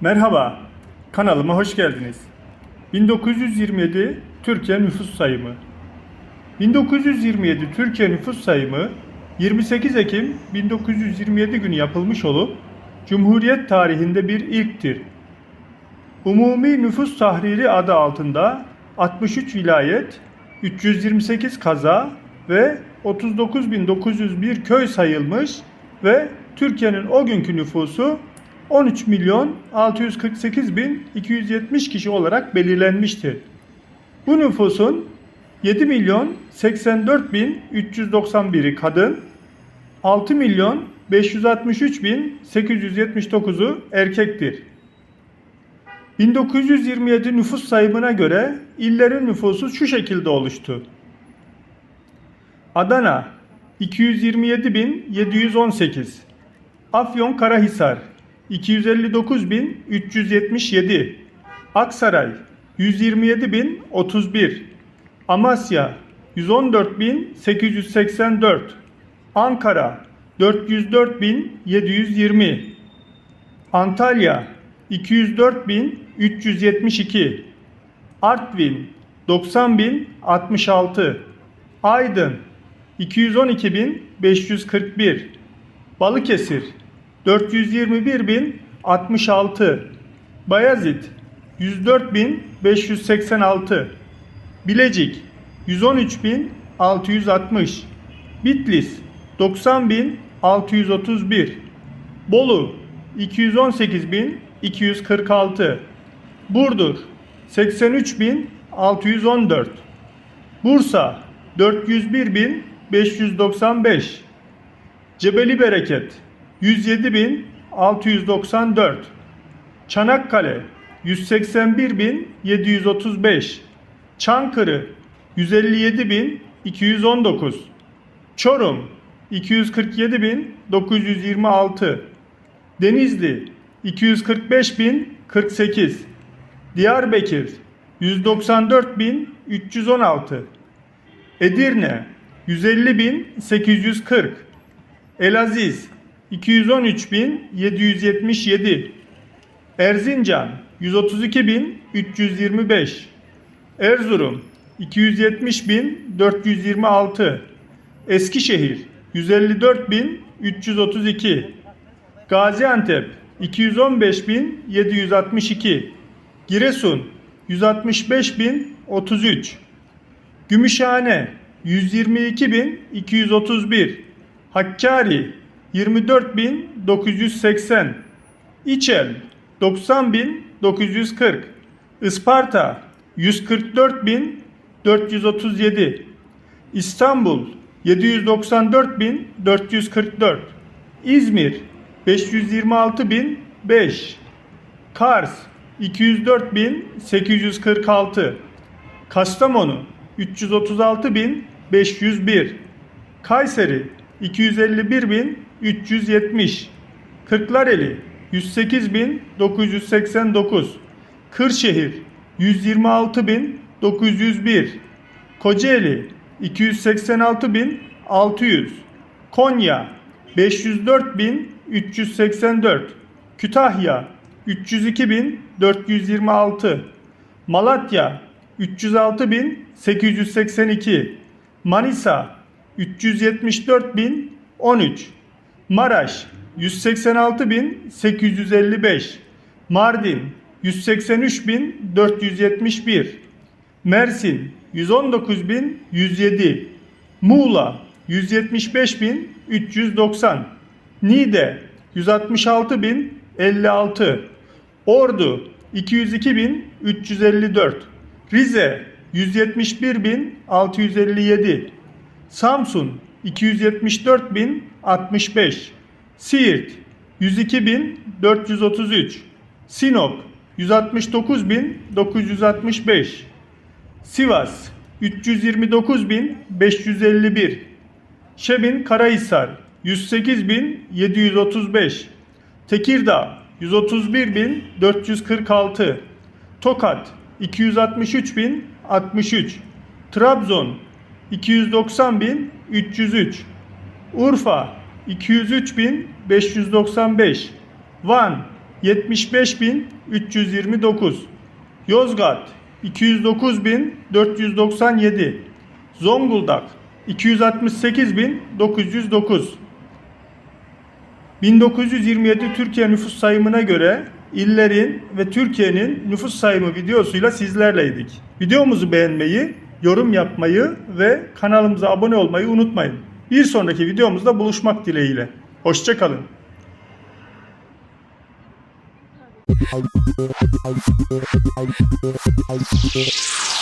Merhaba, kanalıma hoş geldiniz. 1927 Türkiye nüfus sayımı. 1927 Türkiye nüfus sayımı 28 Ekim 1927 günü yapılmış olup Cumhuriyet tarihinde bir ilktir. Umumi Nüfus Tahriri adı altında 63 vilayet, 328 kaza ve 39.901 köy sayılmış ve Türkiye'nin o günkü nüfusu 13 milyon 648 bin 270 kişi olarak belirlenmiştir. Bu nüfusun 7 milyon 84 bin 391'i kadın, 6 milyon 563 bin 879'u erkektir. 1927 nüfus sayımına göre illerin nüfusu şu şekilde oluştu. Adana 227.718 Afyon Karahisar 259.377 Aksaray 127.031 Amasya 114.884 Ankara 404.720 Antalya 204.372 Artvin 90.066 Aydın 212.541 Balıkesir 421.066 Bayezid 104.586 Bilecik 113.660 Bitlis 90.631 Bolu 218.246 Burdur 83.614 Bursa 401.595 Cebeli Bereket 107.694 Çanakkale 181.735 Çankırı 157.219 Çorum 247.926 Denizli 245.048 Diyarbakır 194.316 Edirne 150.840 Elaziz 213.777 Erzincan 132.325 Erzurum 270.426 Eskişehir 154.332 Gaziantep 215.762 Giresun 165.033 Gümüşhane 122.231 Hakkari 24.980 İçel 90.940 Isparta 144.437 İstanbul 794.444 İzmir 526.005 Kars 204.846 Kastamonu 336.501 Kayseri 251.370 Kırklareli 108.989 Kırşehir 126.901 Kocaeli 286.600 Konya 504.384 Kütahya 302.426 Malatya 306.882 Manisa 374.013 Maraş 186.855 Mardin 183.471 Mersin 119.107 Muğla 175.390 Niğde 166.056 Ordu 202.354 Rize 171.657 Samsun 274.065 Siirt 102.433 Sinop 169.965 Sivas 329.551 Şebin Karahisar 108.735 Tekirdağ 131.446 Tokat 263.063 Trabzon 290.303 Urfa 203.595 Van 75.329 Yozgat 209.497 Zonguldak 268.909 1927 Türkiye nüfus sayımına göre illerin ve Türkiye'nin nüfus sayımı videosuyla sizlerleydik. Videomuzu beğenmeyi, yorum yapmayı ve kanalımıza abone olmayı unutmayın. Bir sonraki videomuzda buluşmak dileğiyle. Hoşçakalın. You.